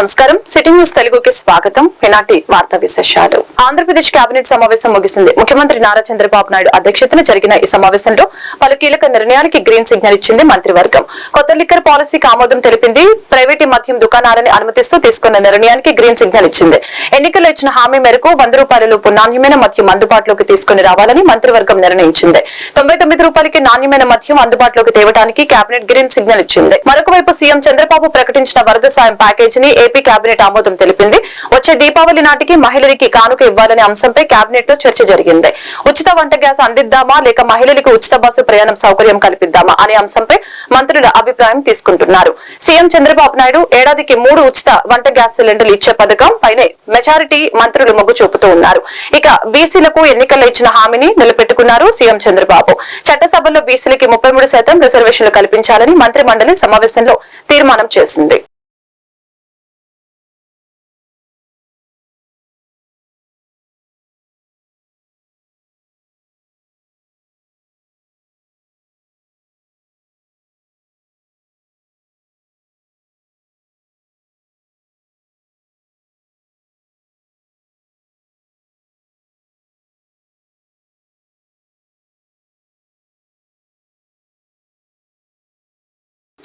నమస్కారం. City news తెలుగుకి స్వాగతం. ఈనాటి వార్తా విశేషాలు? ఆంధ్రప్రదేశ్ కేబినెట్ సమావేశం ముగిసింది. ముఖ్యమంత్రి నారా చంద్రబాబు నాయుడు అధ్యక్షతన జరిగిన ఈ సమావేశంలో పలు కీలక నిర్ణయాలకి గ్రీన్ సిగ్నల్ ఇచ్చింది మంత్రివర్గం. కొత్త లిక్కర్ పాలసీకి ఆమోదం తెలిపింది. ప్రైవేట్ మద్యం దుకాణాలని అనుమతిస్తూ తీసుకున్న నిర్ణయానికి గ్రీన్ సిగ్నల్ ఇచ్చింది. ఎన్నికల్లో ఇచ్చిన హామీ మేరకు వంద రూపాయల లోపు నాణ్యమైన మద్యం అందుబాటులోకి తీసుకుని రావాలని మంత్రివర్గం నిర్ణయించింది. తొంభై తొమ్మిది రూపాయలకి నాణ్యమైన మద్యం అందుబాటులోకి తేవడానికి కేబినెట్ గ్రీన్ సిగ్నల్ ఇచ్చింది. మరొక వైపు సీఎం చంద్రబాబు ప్రకటించిన వరద సాయం ప్యాకేజీని ఏపీ కేబినెట్ ఆమోదం తెలిపింది. వచ్చే దీపావళి నాటికి మహిళలకి కానుక ఇవ్వాలనే అంశంపై కేబినెట్లో చర్చ జరిగింది. ఉచిత వంట గ్యాస్ అందిద్దామా లేక మహిళలకు ఉచిత బస్సు ప్రయాణం సౌకర్యం కల్పిద్దామా అనే అంశంపై మంత్రుల అభిప్రాయం తీసుకుంటున్నారు. సీఎం చంద్రబాబు నాయుడు ఏడాదికి మూడు ఉచిత వంట గ్యాస్ సిలిండర్లు ఇచ్చే పథకం పైనే మెజారిటీ మంత్రులు మొగ్గు చూపుతూ ఉన్నారు. ఇక బీసీలకు ఎన్నికల్లో ఇచ్చిన హామీని నిలబెట్టుకున్నారు సీఎం చంద్రబాబు. చట్టసభలో బీసీలకి ముప్పై మూడు శాతం రిజర్వేషన్లు కల్పించాలని మంత్రి మండలి సమావేశంలో తీర్మానం చేసింది.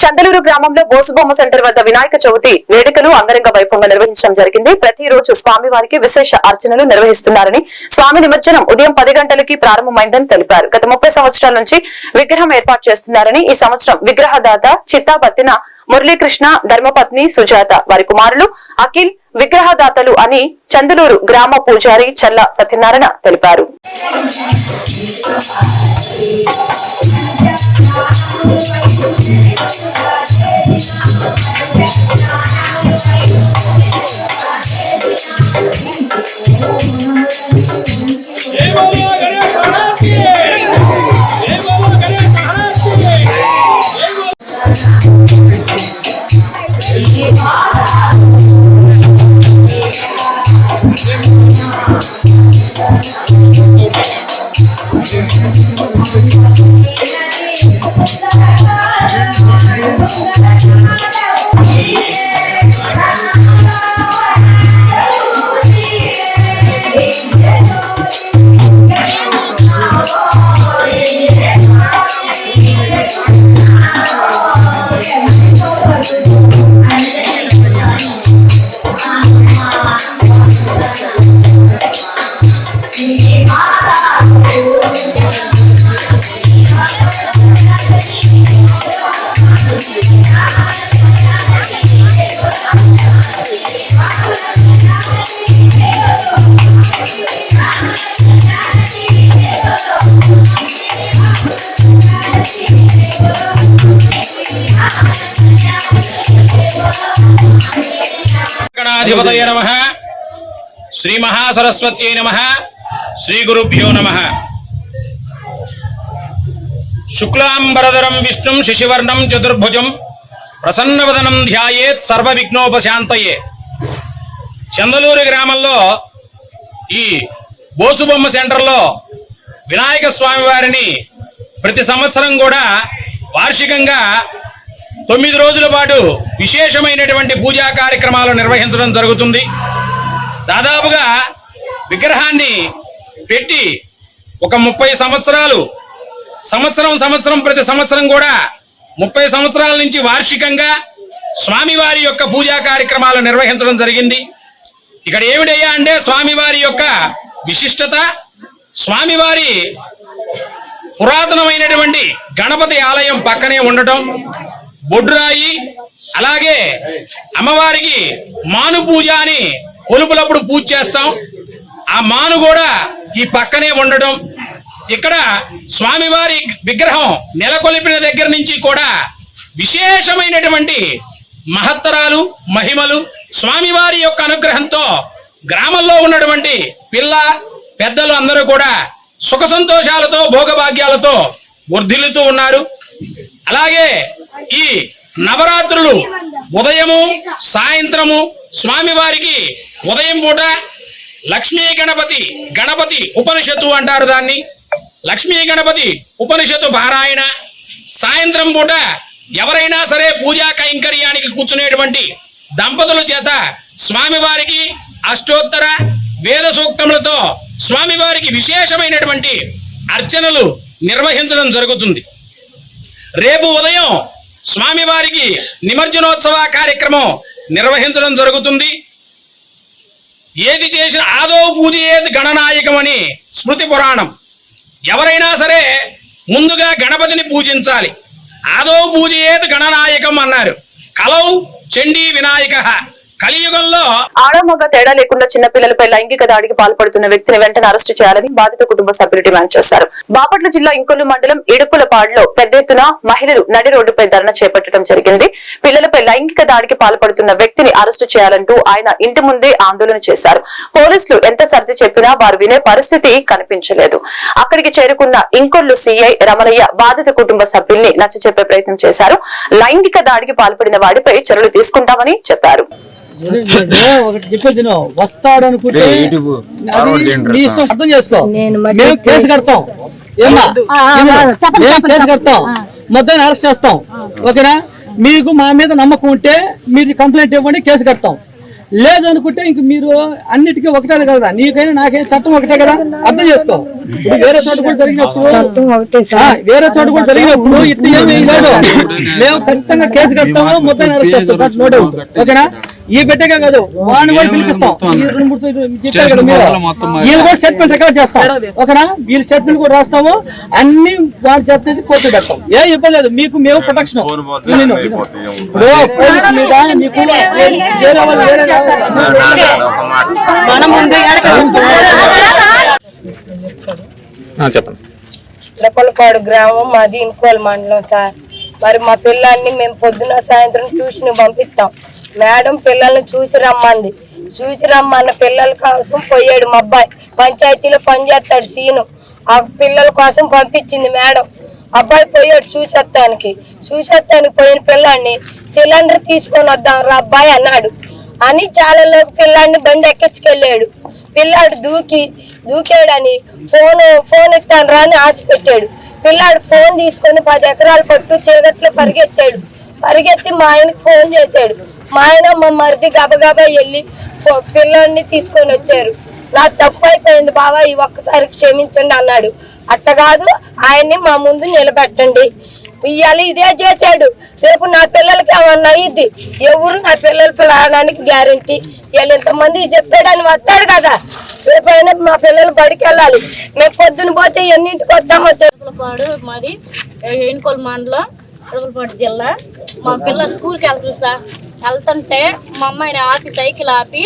చందలూరు గ్రామంలో బోసుబొమ్మ సెంటర్ వద్ద వినాయక చవితి వేడుకలు అంగరంగ వైభవంగా నిర్వహించడం జరిగింది. ప్రతిరోజు స్వామివారికి విశేష అర్చనలు నిర్వహిస్తున్నారని స్వామి నిమజ్జనం ఉదయం పది గంటలకి ప్రారంభమైందని తెలిపారు. గత ముప్పై సంవత్సరాల నుంచి విగ్రహం ఏర్పాటు చేస్తున్నారని ఈ సంవత్సరం విగ్రహదాత చిత్తాబత్తిన మురళీకృష్ణ ధర్మపత్ని సుజాత వారి కుమారులు అఖిల్ విగ్రహదాతలు అని చందులూరు గ్రామ పూజారి చల్ల సత్యనారాయణ తెలిపారు. I'm గణాధిపతయ నమ. శ్రీ మహాసరస్వత్యై నమ. శ్రీ గురుభ్యో నమ. శుక్లాంబరధరం విష్ణుం శిశివర్ణం చతుర్భుజం ప్రసన్నవదనం ధ్యాయేత్ సర్వ విఘ్నోపశాంతయే చందలూరు గ్రామంలో ఈ బోసుబొమ్మ సెంటర్లో వినాయక స్వామి వారిని ప్రతి సంవత్సరం కూడా వార్షికంగా తొమ్మిది రోజుల పాటు విశేషమైనటువంటి పూజా కార్యక్రమాలు నిర్వహించడం జరుగుతుంది. దాదాపుగా విగ్రహాన్ని పెట్టి ఒక ముప్పై సంవత్సరాలు సంవత్సరం సంవత్సరం ప్రతి సంవత్సరం కూడా ముప్పై సంవత్సరాల నుంచి వార్షికంగా స్వామివారి యొక్క పూజా కార్యక్రమాలు నిర్వహించడం జరిగింది. ఇక్కడ ఏమిటయ్యా అంటే స్వామివారి యొక్క విశిష్టత స్వామివారి పురాతనమైనటువంటి గణపతి ఆలయం పక్కనే ఉండటం బొడ్రాయి అలాగే అమ్మవారికి మాను పూజ అని కొలుపులప్పుడు పూజ చేస్తాం. ఆ మాను కూడా ఈ పక్కనే ఉండడం. ఇక్కడ స్వామివారి విగ్రహం నెలకొల్పిన దగ్గర నుంచి కూడా విశేషమైనటువంటి మహత్తరాలు మహిమలు స్వామివారి యొక్క అనుగ్రహంతో గ్రామంలో ఉన్నటువంటి పిల్ల పెద్దలు అందరూ కూడా సుఖ సంతోషాలతో భోగభాగ్యాలతో వర్ధిల్లుతూ ఉన్నారు. అలాగే ఈ నవరాత్రులు ఉదయము సాయంత్రము స్వామివారికి ఉదయం పూట లక్ష్మీ గణపతి గణపతి ఉపనిషత్తు అంటారు దాన్ని. లక్ష్మీ గణపతి ఉపనిషత్తు పారాయణ. సాయంత్రం పూట ఎవరైనా సరే పూజా కైంకర్యానికి కూర్చునేటువంటి దంపతుల చేత స్వామివారికి అష్టోత్తర వేద సూక్తములతో స్వామివారికి విశేషమైనటువంటి అర్చనలు నిర్వహించడం జరుగుతుంది. రేపు ఉదయం స్వామివారికి నిమజ్జనోత్సవ కార్యక్రమం నిర్వహించడం జరుగుతుంది. ఏది చేసిన ఆదో పూజ ఏది గణనాయకం అని స్మృతి పురాణం. ఎవరైనా సరే ముందుగా గణపతిని పూజించాలి. ఆదో పూజ ఏది గణనాయకం అన్నారు. కలౌ చండీ వినాయక. కలియుగంలో ఆడమగ తేడా లేకుండా చిన్నపిల్లలపై లైంగిక దాడికి పాల్పడుతున్న వ్యక్తిని వెంటనే అరెస్టు చేయాలని బాధిత కుటుంబ సభ్యులు డిమాండ్ చేశారు. బాపట్ల జిల్లా ఇంకొల్లు మండలం ఇడుపులపాడులో పెద్ద ఎత్తున మహిళలు నడి రోడ్డుపై ధర్నా చేపట్టడం జరిగింది. పిల్లలపై లైంగిక దాడికి పాల్పడుతున్న వ్యక్తిని అరెస్టు చేయాలంటూ ఆయన ఇంటి ముందే ఆందోళన చేశారు. పోలీసులు ఎంత సర్ది చెప్పినా వారు వినే పరిస్థితి కనిపించలేదు. అక్కడికి చేరుకున్న ఇంకొల్లు సిఐ రమణయ్య బాధిత కుటుంబ సభ్యుల్ని నచ్చచెప్పే ప్రయత్నం చేశారు. లైంగిక దాడికి పాల్పడిన వాడిపై చర్యలు తీసుకుంటామని చెప్పారు. ఒకటి చెప్పేది వస్తాడు అనుకుంటే అర్థం చేసుకో. మేము కేసు కడతాం. కేసు కడతాం. మొత్తం అరెస్ట్ చేస్తాం. ఓకేనా? మీకు మా మీద నమ్మకం ఉంటే మీరు కంప్లైంట్ ఇవ్వండి కేసు కడతాం. లేదు అనుకుంటే ఇంక మీరు అన్నిటికీ ఒకటే కదా. నీకైనా నాకైనా చట్టం ఒకటే కదా. అర్థం చేసుకో. ఇప్పుడు వేరే చోట కూడా జరిగినప్పుడు వేరే చోట కూడా జరిగినప్పుడు ఇట్లా ఏమీ లేదు మేము ఖచ్చితంగా కేసు కడతాము మొత్తం అరెస్ట్ చేస్తాం. బట్ నో డౌట్ ఓకేనా? ఈ బిడ్డగా కాదు. వాడిని కూడా పిలిపిస్తాం. చెప్పారు కదా మీరు. వీళ్ళు కూడా స్టేట్మెంట్ రికార్డ్ చేస్తాం. ఓకేనా? వీళ్ళ స్టేట్మెంట్ కూడా రాస్తాము. అన్ని వాడు జడ్జ్ చేసి కోర్టు పెడతాం. ఏ ఇబ్బంది లేదు. మీకు మేము ప్రొటెక్షన్ పోలీసు మీద నీకు వేరే వాళ్ళు వేరే మన ముందు చెప్పండి. రెప్పలపాడు గ్రామం మాది ఇనుకోల మండలం సార్. మరి మా పిల్లల్ని మేము పొద్దున సాయంత్రం ట్యూషన్ పంపిస్తాం. మేడం పిల్లల్ని చూసి రమ్మంది. చూసి రమ్మన్న పిల్లల కోసం పోయాడు మా అబ్బాయి. పంచాయతీలో పనిచేస్తాడు సీను. ఆ పిల్లల కోసం పంపించింది మేడం. అబ్బాయి పోయాడు చూసేత్తానికి. చూసేస్తానికి పోయిన పిల్లాన్ని సిలిండర్ తీసుకొని వద్దాం రా అబ్బాయి అన్నాడు. అని చాలా పిల్లాడిని బండి ఎక్కించుకెళ్ళాడు. పిల్లాడు దూకి దూకాడని ఫోన్ ఫోన్ ఎత్తాను రాని ఆశ పెట్టాడు పిల్లాడు ఫోన్ తీసుకొని పది ఎకరాలు పట్టు చీకట్లో పరిగెత్తాడు. పరిగెత్తి మా ఆయనకి ఫోన్ చేశాడు. మా ఆయన మా మరిది గబగబా వెళ్ళి పిల్లల్ని తీసుకొని వచ్చారు. నా తప్పు అయిపోయింది బావా ఈ ఒక్కసారి క్షమించండి అన్నాడు. అట్ట కాదు ఆయన్ని మా ముందు నిలబెట్టండి. ఇవాళ ఇదే చేశాడు. రేపు నా పిల్లలకి ఏమన్నా ఇది ఎవరు నా పిల్లల ప్రాణానికి గ్యారంటీ ఇవాళ ఇంతమంది చెప్పాడని వస్తాడు కదా. రేపు అయినా మా పిల్లలు బడికి వెళ్ళాలి మేము పొద్దున పోతే ఎన్నింటికి వద్దామో తెలుగులపాడు మాది ఏనుకోలు మండలం తిరుమలపాడు జిల్లా. మా పిల్ల స్కూల్కి వెళ్తుంది సార్. వెళ్తుంటే మా అమ్మాయిని ఆపి సైకిల్ ఆపి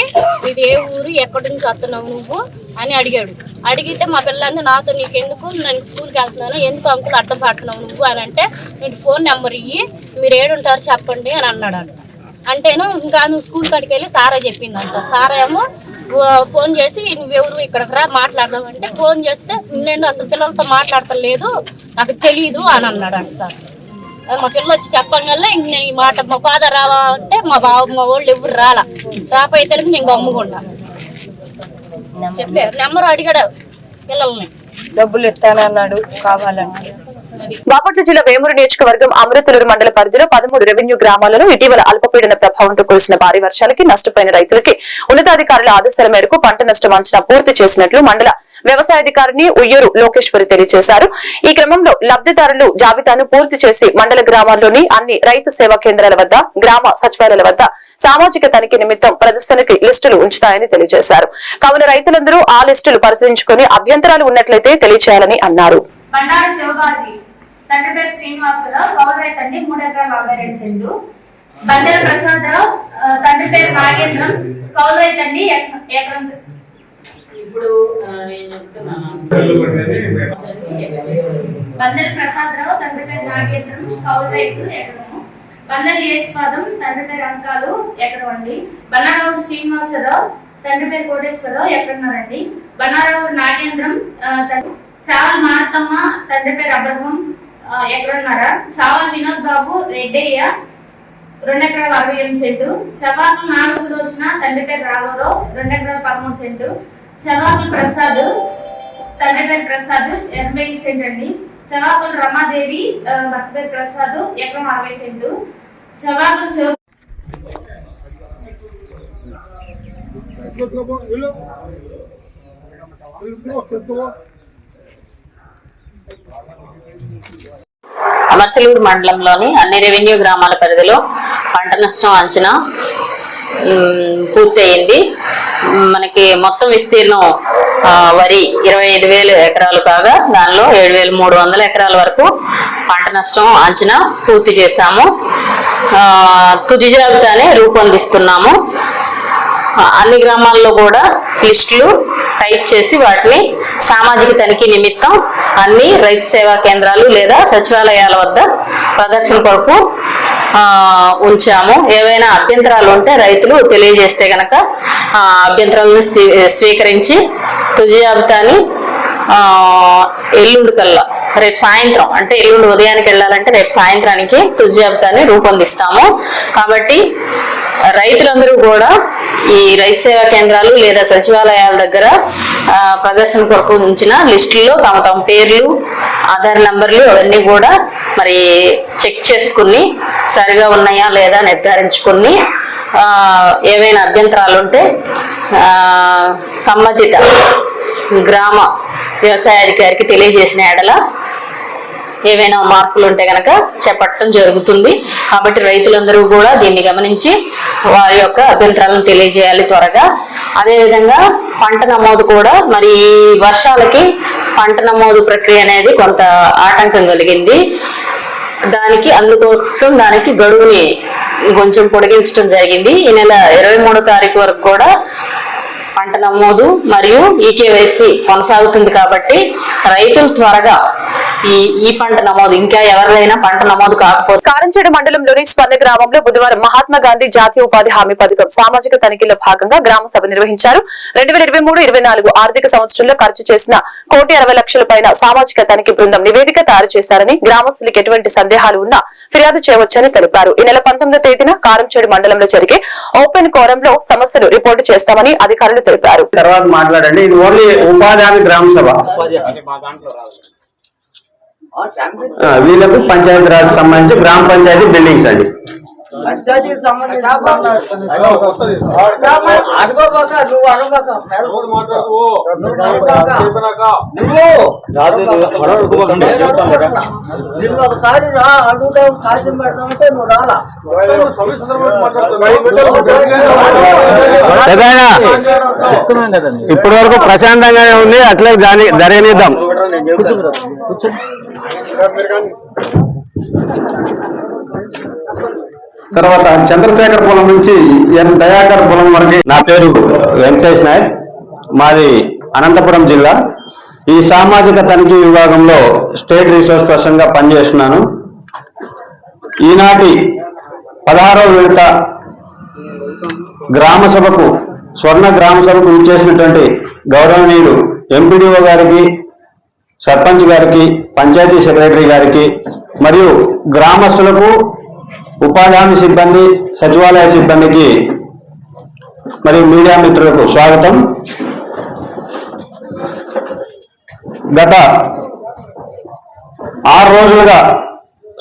ఇది ఏ ఊరు? ఎక్కడి నుంచి వస్తున్నావు నువ్వు? అని అడిగాడు. అడిగితే మా పిల్లలందరూ నాతో నీకెందుకు? నేను స్కూల్కి వెళ్తున్నాను. ఎందుకు అంకుల్ అడ్డం పడుతున్నావు నువ్వు? అని అంటే నీకు ఫోన్ నెంబర్ ఇయ్యి మీరు ఏడుంటారు చెప్పండి అని అన్నాడు అంట అంటేను ఇంకా నువ్వు స్కూల్ కాడికి వెళ్ళి సారా చెప్పిందంట. సారా ఏమో ఫోన్ చేసి నువ్వెవరు ఇక్కడికి రా మాట్లాడదామంటే ఫోన్ చేస్తే నేను అసలు పిల్లలతో మాట్లాడటం లేదు నాకు తెలియదు అని అన్నాడు అంట సార్. మా పిల్లలు వచ్చి చెప్పగల ఇంక నేను ఈ మాట మా ఫాదర్ రావా అంటే మా బావ మా వాళ్ళు ఎవరు రాలా. రాపోయితే నేను గమ్ముకున్నా. చెప్పారు. నెంబర్ అడిగాడు పిల్లల్ని. డబ్బులు ఇస్తానన్నాడు కావాలంటే. బాపట్ల జిల్లా వేమూరు నియోజకవర్గం అమృతలూరు మండల పరిధిలో పదమూడు రెవెన్యూ గ్రామాలలో ఇటీవల అల్పపీడన ప్రభావంతో కురిసిన భారీ వర్షాలకి నష్టపోయిన రైతులకి ఉన్నతాధికారుల ఆదేశాల మేరకు పంట నష్టం అంచనా పూర్తి చేసినట్లు మండల వ్యవసాయాధికారిని ఉయ్యూరు లోకేశ్వరి తెలియజేశారు. ఈ క్రమంలో లబ్దిదారులు జాబితాను పూర్తి చేసి మండల గ్రామాల్లోని అన్ని రైతు సేవా కేంద్రాల వద్ద గ్రామ సచివాలయాల వద్ద సామాజిక తనిఖీ నిమిత్తం ప్రదర్శనకి లిస్టులు ఉంచుతాయని తెలియజేశారు. కావున రైతులందరూ ఆ లిస్టులు పరిశీలించుకుని అభ్యంతరాలు ఉన్నట్లయితే తెలియజేయాలని అన్నారు. బండారు శివబాజీ తండ్రి పేరు శ్రీనివాసరావు గౌరవ తండ్రి మూడు ఎకరాల నలభై రెండు సెంటు. బండెల ప్రసాదరావు తండ్రి పేరు నాగేంద్రం కౌలవై తండ్రి ఎకరం ఇప్పుడు బండెల ప్రసాదరావు తండ్రి పేరు నాగేంద్రం కౌలు రైతు ఎకరము బండెల యేసుపాదం తండ్రి పేరు అంకాలు ఎకరం అండి బన్నారావు శ్రీనివాసరావు తండ్రి పేరు కోటేశ్వరరావు ఎకరన్నారండి బన్నారావు నాగేంద్రం తండ్రి- చావల్ మారతమ్మ తండ్రి పేరు అబ్రహం. ఎక్కడున్నారా? చావల్ వినోద్ బాబు రెడ్డయ్య రెండు ఎకరాల అరవై ఎనిమిది సెంటు. చవాకులు నాగ సులోచన తండ్రి పేరు రాఘవరావు రెండు ఎకరాల పదమూడు సెంటు. చవాకులు ప్రసాద్ తండ్రి పేరు ప్రసాద్ ఎనభై సెంట్ అండి. చవాకులు రమాదేవి భర్త పేరు ప్రసాద్ ఎకరం అరవై సెంటు. చవాకులు శివ అమర్తలూరు మండలంలోని అన్ని రెవెన్యూ గ్రామాల పరిధిలో పంట నష్టం అంచనా పూర్తయింది. మనకి మొత్తం విస్తీర్ణం వరి ఇరవై ఐదు వేలు ఎకరాలు కాగా దానిలో ఏడు వేల మూడు వందల ఎకరాల వరకు పంట నష్టం అంచనా పూర్తి చేశాము. తుది జాబితానే రూపొందిస్తున్నాము. అన్ని గ్రామాల్లో కూడా లిస్టులు టైప్ చేసి వాటిని సామాజిక తనిఖీ నిమిత్తం అన్ని రైతు సేవా కేంద్రాలు లేదా సచివాలయాల వద్ద ప్రదర్శన కొరకు ఉంచాము. ఏవైనా అభ్యంతరాలు ఉంటే రైతులు తెలియజేస్తే గనక అభ్యంతరాలను స్వీకరించి తుది జాబితాని ఎల్లుండి కల్లా రేపు సాయంత్రం అంటే ఎల్లుండి ఉదయానికి వెళ్ళాలంటే రేపు సాయంత్రానికి తుది జాబితాని రూపొందిస్తాము. కాబట్టి రైతులందరూ కూడా ఈ రైతు సేవా కేంద్రాలు లేదా సచివాలయాల దగ్గర ప్రదర్శన కొరకు ఉంచిన లిస్టుల్లో తమ తమ పేర్లు ఆధార్ నంబర్లు అవన్నీ కూడా మరి చెక్ చేసుకుని సరిగా ఉన్నాయా లేదా నిర్ధారించుకుని ఏవైనా అభ్యంతరాలు ఉంటే సంబంధిత గ్రామ వ్యవసాయ అధికారికి తెలియజేసిన ఎడల ఏవైనా మార్పులు ఉంటే గనక చేపట్టడం జరుగుతుంది. కాబట్టి రైతులందరూ కూడా దీన్ని గమనించి వారి యొక్క అభ్యంతరాలను తెలియజేయాలి త్వరగా. అదేవిధంగా పంట నమోదు కూడా మరి ఈ వర్షాలకి పంట నమోదు ప్రక్రియ అనేది కొంత ఆటంకం కలిగింది. దానికి అందుకోసం దానికి గడువుని కొంచెం పొడిగించడం జరిగింది. ఈ నెల ఇరవై మూడో తారీఖు వరకు కూడా పంట నమోదు మరియు ఈకేవైసీ కొనసాగుతుంది కాబట్టి రైతులు త్వరగా ఈ ఈ పంట నమోదు ఇంకా ఎవరిదైనా పంట నమోదు కాకపోతే కారంచేడు మండలంలోని స్పంద గ్రామంలో బుధవారం మహాత్మా గాంధీ జాతీయ ఉపాధి హామీ పథకం సామాజిక తనిఖీలో భాగంగా గ్రామ సభ నిర్వహించారు. రెండు వేల ఇరవై మూడు ఇరవై నాలుగు ఆర్థిక సంవత్సరంలో ఖర్చు చేసిన కోటి అరవై లక్షల పైన సామాజిక తనిఖీ బృందం నివేదిక తయారు చేశారని గ్రామస్తులకు ఎటువంటి సందేహాలు ఉన్నా ఫిర్యాదు చేయవచ్చని తెలిపారు. ఈ నెల పంతొమ్మిదో తేదీన కారంచేడు మండలంలో జరిగే ఓపెన్ కోరంలో సమస్యలు రిపోర్టు చేస్తామని అధికారులు తెలిపారు. తర్వాత మాట్లాడండి. ఇది ఓన్లీ ఉపాధి హామీ గ్రామ సభ. వీళ్ళకు పంచాయతీరాజ్ సంబంధించి గ్రామ పంచాయతీ బిల్డింగ్స్ అండి. పంచాయతీకి సంబంధించిన నువ్వు అనుకోక నువ్వు ఒకసారి రా అడుగుదాం కాగితం పెడదామంటే నువ్వు రాలా. పెద్దయినా ఇప్పటి వరకు ప్రశాంతంగానే ఉంది అట్లే జరగనిద్దాం తర్వాత చంద్రశేఖర్ పొలం నుంచి ఎన్ దయాకర్ పొలం వరకు నా పేరు వెంకటేష్ నాయక్. మాది అనంతపురం జిల్లా. ఈ సామాజిక తనిఖీ విభాగంలో స్టేట్ రిసోర్స్ పర్సన్గా పనిచేస్తున్నాను. ఈనాటి పదహారో విడత గ్రామ సభకు స్వర్ణ గ్రామ సభకు ఇచ్చేసినటువంటి గౌరవనీయులు ఎంపీడీఓ గారికి సర్పంచ్ గారికి పంచాయతీ సెక్రటరీ గారికి మరియు గ్రామస్తులకు ఉపాధి హామీ సిబ్బంది సచివాలయ సిబ్బందికి మరియు మీడియా మిత్రులకు స్వాగతం. గత ఆరు రోజులుగా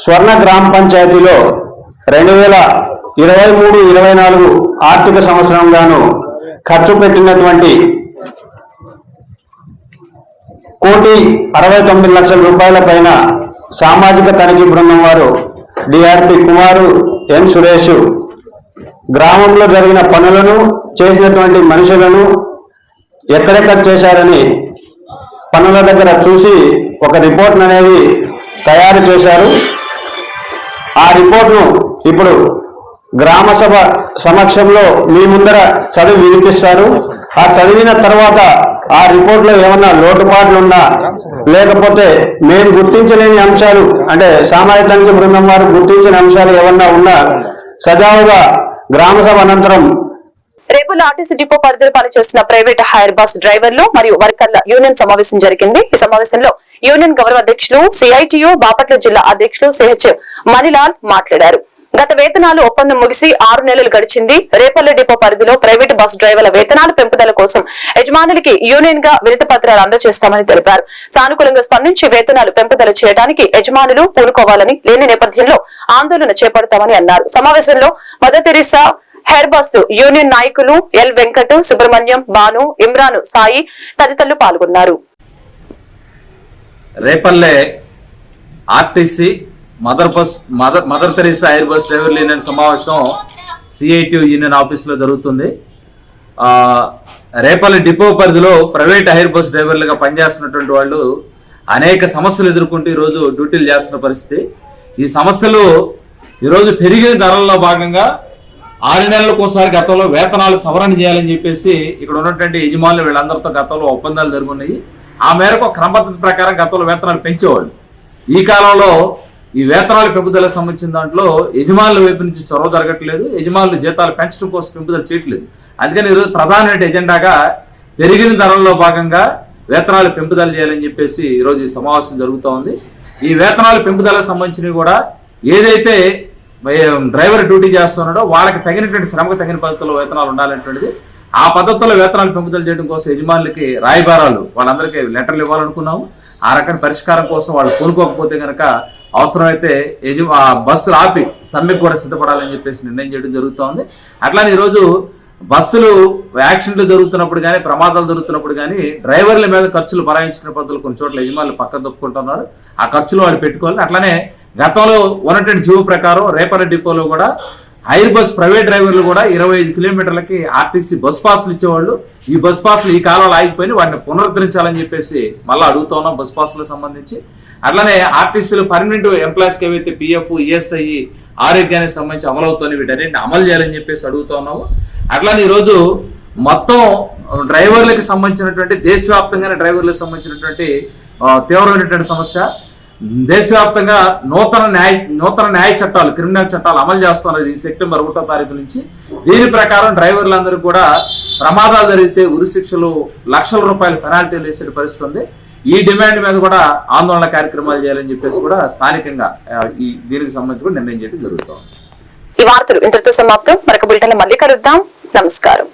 స్వర్ణ గ్రామ పంచాయతీలో రెండు వేల ఇరవై మూడు ఇరవై నాలుగు ఆర్థిక సంవత్సరంగాను ఖర్చు పెట్టినటువంటి కోటి అరవై తొమ్మిది లక్షల రూపాయల పైన సామాజిక తనిఖీ బృందం వారు డిఆర్పి కుమారు ఎన్ సురేష్. గ్రామంలో జరిగిన పనులను చేసినటువంటి మనుషులను ఎక్కడెక్కడ చేశారని పనుల దగ్గర చూసి ఒక రిపోర్ట్ అనేది తయారు చేశారు. ఆ రిపోర్ట్ను ఇప్పుడు గ్రామ సభ సమక్షంలో మీ ముందర చదివి వినిపిస్తారు. ఆ చదివిన తర్వాత ఆ రిపోర్ట్లో ఏమన్నా లోటుపాట్లు ఉన్నా లేకపోతే మేము గుర్తించలేని అంశాలు అంటే సామాజిక తనిఖీ బృందం వారు గుర్తించిన అంశాలు ఏమన్నా ఉన్నా సజావుగా గ్రామ సభ అనంతరం రేపు ఆర్టీసీ డిపో పరిధిలో పనిచేస్తున్న ప్రైవేట్ హైర్ బస్ డ్రైవర్లు మరియు వర్కర్ల యూనియన్ సమావేశం జరిగింది. ఈ సమావేశంలో యూనియన్ గౌరవ అధ్యక్షులు సిఐటియు బాపట్ల జిల్లా అధ్యక్షులు సిహెచ్ మణిలాల్ మాట్లాడారు. గత వేతనాలు ఒప్పందం ముగిసి ఆరు నెలలు గడిచింది. రేపల్లె డిపో పరిధిలో ప్రైవేట్ బస్ డ్రైవర్ల వేతనాల పెంపుదల కోసం యజమానులకి యూనియన్గా వినతి పత్రాలు అందజేస్తామని తెలిపారు. సానుకూలంగా స్పందించి వేతనాలు పెంపుదల చేయడానికి యజమానులు పూనుకోవాలని లేని నేపథ్యంలో ఆందోళన చేపడతామని అన్నారు. సమావేశంలో మదర్ తెరీసా హెయిర్ యూనియన్ నాయకులు ఎల్ వెంకట్ సుబ్రహ్మణ్యం బాను ఇమ్రాను సాయి తదితరులు పాల్గొన్నారు. Repalle RTC Mother bus Mother Mother Teresa air bus driver union సమావేశం సిఐటి యూనియన్ ఆఫీసులో జరుగుతుంది. రేపల్లి రేపల్లె డిపో పరిధిలో ప్రైవేట్ ఎయిర్ బస్ డ్రైవర్లుగా పనిచేస్తున్నటువంటి వాళ్ళు అనేక సమస్యలు ఎదుర్కొంటూ ఈరోజు డ్యూటీలు చేస్తున్న పరిస్థితి. ఈ సమస్యలు ఈరోజు పెరిగిన ధరల్లో భాగంగా ఆరు నెలలకు ఒకసారి గతంలో వేతనాలు సవరణ చేయాలని చెప్పేసి ఇక్కడ ఉన్నటువంటి యజమానులు వీళ్ళందరితో గతంలో ఒప్పందాలు జరుగున్నాయి. ఆ మేరకు ఒక క్రమపద్ధతి ప్రకారం గతంలో వేతనాలు పెంచేవాళ్ళు. ఈ కాలంలో ఈ వేతనాల పెంపుదలకు సంబంధించిన దాంట్లో యజమానుల వైపు నుంచి చొరవ జరగట్లేదు. యజమానులు జీతాలు పెంచడం కోసం పెంపుదల చేయట్లేదు. అందుకని ఈరోజు ప్రధాన ఎజెండాగా పెరిగిన ధరల్లో భాగంగా వేతనాలు పెంపుదల చేయాలని చెప్పేసి ఈరోజు ఈ సమావేశం జరుగుతూ ఉంది. ఈ వేతనాలు పెంపుదలకు సంబంధించినవి కూడా ఏదైతే డ్రైవర్ డ్యూటీ చేస్తున్నాడో వాళ్ళకి తగినటువంటి శ్రమకు తగిన పద్ధతిలో వేతనాలు ఉండాలనేటువంటిది ఆ పద్ధతిలో వేతనాలు పెంపుదల చేయడం కోసం యజమానులకి రాయబారాలు వాళ్ళందరికీ లెటర్లు ఇవ్వాలనుకున్నాము. ఆ రకమైన పరిష్కారం కోసం వాళ్ళు కోరుకోకపోతే కనుక అవసరమైతే యజ బస్సులు ఆపి సమ్మెకు కూడా సిద్ధపడాలని చెప్పేసి నిర్ణయం చేయడం జరుగుతోంది. అట్లానే ఈరోజు బస్సులు యాక్సిడెంట్లు జరుగుతున్నప్పుడు కానీ ప్రమాదాలు జరుగుతున్నప్పుడు కానీ డ్రైవర్ల మీద ఖర్చులు భరాయించిన పద్ధతులు కొన్ని చోట్ల యజమానులు పక్కన దొప్పుకుంటున్నారు. ఆ ఖర్చులు వాళ్ళు పెట్టుకోవాలి. అట్లానే గతంలో ఉన్నటువంటి జీవో ప్రకారం రేపల డిపోలో కూడా హైర్ బస్ ప్రైవేట్ డ్రైవర్లు కూడా ఇరవై ఐదు కిలోమీటర్లకి ఆర్టీసీ బస్ పాసులు ఇచ్చేవాళ్ళు. ఈ బస్ పాసులు ఈ కాలంలో ఆగిపోయి వాటిని పునరుద్ధరించాలని చెప్పేసి మళ్ళీ అడుగుతున్నాం బస్ పాసులకు సంబంధించి. అట్లానే ఆర్టీసీలో పర్మనెంట్ ఎంప్లాయీస్కి ఏవైతే పిఎఫ్ ఈఎస్ఐ ఆరోగ్యానికి సంబంధించి అమలవుతుంది వీటన్నింటిని అమలు చేయాలని చెప్పేసి అడుగుతున్నాము అట్లానే ఈరోజు మొత్తం డ్రైవర్లకు సంబంధించినటువంటి దేశవ్యాప్తంగానే డ్రైవర్లకు సంబంధించినటువంటి తీవ్రమైనటువంటి సమస్య. దేశవ్యాప్తంగా నూతన న్యాయ నూతన న్యాయ చట్టాలు క్రిమినల్ చట్టాలు అమలు చేస్తున్నారు ఈ సెప్టెంబర్ ఒకటో తారీఖు నుంచి. దీని ప్రకారం డ్రైవర్లందరూ కూడా ప్రమాదాలు జరిగితే ఉరిశిక్షలు లక్షల రూపాయలు పెనాల్టీలు వేసే పరిస్థితి ఉంది. ఈ డిమాండ్ మీద కూడా ఆందోళన కార్యక్రమాలు చేయాలని చెప్పేసి కూడా స్థానికంగా ఈ దీనికి సంబంధించి కూడా నిర్ణయం చేయడం జరుగుతుంది. ఈ వార్తలు ఇంతటితో సమాప్తం. మరొక బులెటిన్ మళ్ళీ కలుద్దాం. నమస్కారం.